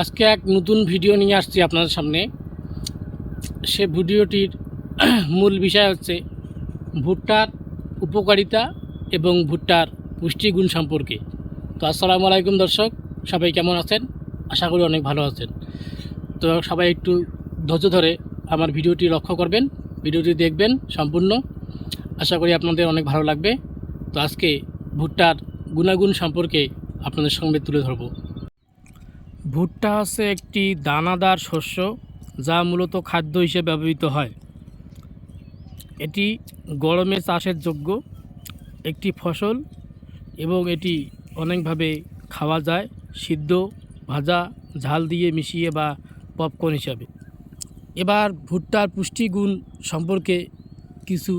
আজকে এক নতুন ভিডিও নিয়ে আসছি আপনাদের সামনে। সে ভিডিওটির মূল বিষয় হচ্ছে ভুট্টার উপকারিতা এবং ভুট্টার পুষ্টিগুণ সম্পর্কে। তো আসসালামু আলাইকুম দর্শক, সবাই কেমন আছেন? আশা করি অনেক ভালো আছেন। তো সবাই একটু ধৈর্য ধরে আমার ভিডিওটি লক্ষ্য করবেন ভিডিওটি দেখবেন সম্পূর্ণ। আশা করি আপনাদের অনেক ভালো লাগবে। তো আজকে ভুট্টার গুণাগুণ সম্পর্কে আপনাদের সঙ্গে তুলে ধরব। ভুট্টা হচ্ছে একটি দানাদার শস্য যা মূলত খাদ্য হিসেবে ব্যবহৃত হয়। এটি গরমে চাষের যোগ্য একটি ফসল এবং এটি অনেকভাবে খাওয়া যায় সিদ্ধ, ভাজা, ঝাল দিয়ে মিশিয়ে বা পপকর্ন হিসাবে। এবার ভুট্টার পুষ্টিগুণ সম্পর্কে কিছু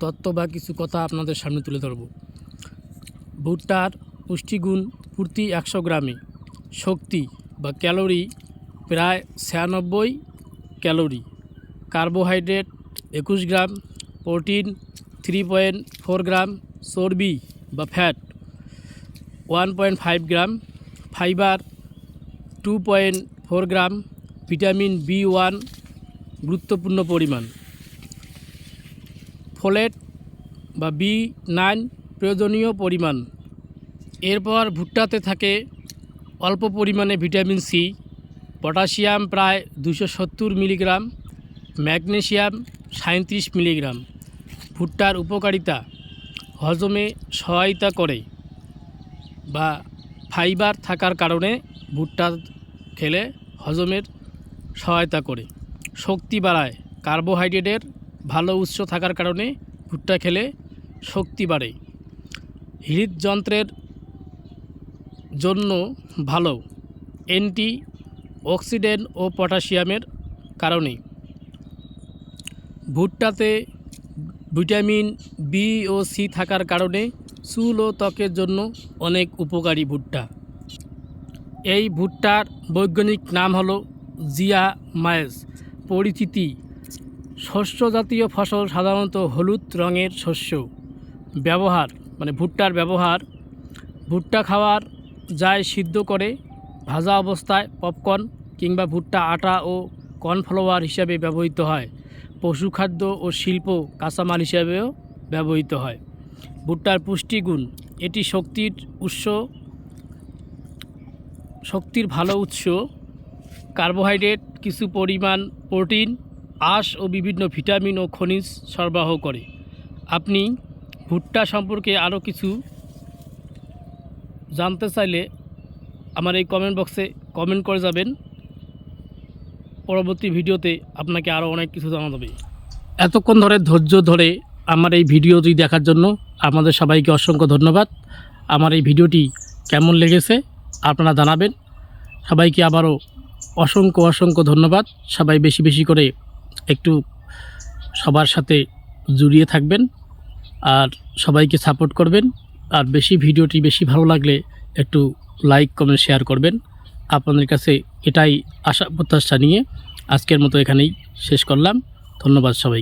তত্ত্ব বা কিছু কথা আপনাদের সামনে তুলে ধরব। ভুট্টার পুষ্টিগুণ প্রতি একশো গ্রামে শক্তি বা ক্যালোরি প্রায় ছিয়ানব্বই ক্যালোরি। কার্বোহাইড্রেট একুশ gram, protein three point four gram, চর্বি বা fat one point five gram, fibre two point four gram, vitamin B one গুরুত্বপূর্ণ পরিমাণ। ফোলেট বা বি নাইন প্রয়োজনীয় পরিমাণ। এরপর ভুট্টাতে থাকে অল্প পরিমাণে ভিটামিন সি, পটাশিয়াম প্রায় দুশো সত্তর মিলিগ্রাম, ম্যাগনেশিয়াম সাঁত্রিশ মিলিগ্রাম। ভুট্টার উপকারিতা, হজমে সহায়তা করে বা ফাইবার থাকার কারণে ভুট্টা খেলে হজমের সহায়তা করে। শক্তি বাড়ায়, কার্বোহাইড্রেটের ভালো উৎস থাকার কারণে ভুট্টা খেলে শক্তি বাড়ে। হৃদযন্ত্রের জন্য ভালো অ্যান্টি অক্সিডেন্ট ও পটাশিয়ামের কারণে। ভুট্টাতে ভিটামিন বি ও সি থাকার কারণে চুল ও ত্বকের জন্য অনেক উপকারী ভুট্টা। এই ভুট্টার বৈজ্ঞানিক নাম হলো জিয়া মায়েস। পরিচিতি শস্য জাতীয় ফসল সাধারণত হলুদ রঙের শস্য। ব্যবহার মানে ভুট্টার ব্যবহার, ভুট্টা খাওয়ার যায় সিদ্ধ করে ভাজা অবস্থায় পপকর্ন কিংবা ভুট্টা, আটা ও কর্নফ্লাওয়ার হিসাবে ব্যবহৃত হয়। পশুখাদ্য ও শিল্প কাঁচামাল হিসাবেও ব্যবহৃত হয়। ভুট্টার পুষ্টিগুণ, এটি শক্তির উৎস, শক্তির ভালো উৎস। কার্বোহাইড্রেট, কিছু পরিমাণ প্রোটিন, আঁশ ও বিভিন্ন ভিটামিন ও খনিজ সরবরাহ করে। আপনি ভুট্টা সম্পর্কে আরও কিছু জানতে চাইলে আমার এই কমেন্ট বক্সে কমেন্ট করে যাবেন। পরবর্তী ভিডিওতে আপনাকে আরও অনেক কিছু জানা যাবে এতক্ষণ ধরে ধৈর্য ধরে আমার এই ভিডিওটি দেখার জন্য আমাদের সবাইকে অসংখ্য ধন্যবাদ। আমার এই ভিডিওটি কেমন লেগেছে আপনারা জানাবেন। সবাইকে আবারও অসংখ্য অসংখ্য ধন্যবাদ। সবাই বেশি বেশি করে একটু সবার সাথে জুড়িয়ে থাকবেন আর সবাইকে সাপোর্ট করবেন। আর বেশি ভিডিওটি বেশি ভালো লাগলে একটু লাইক, কমেন্ট, শেয়ার করবেন। আপনাদের কাছে এটাই আশা, প্রত্যাশা নিয়ে আজকের মতো এখানেই শেষ করলাম। ধন্যবাদ সবাই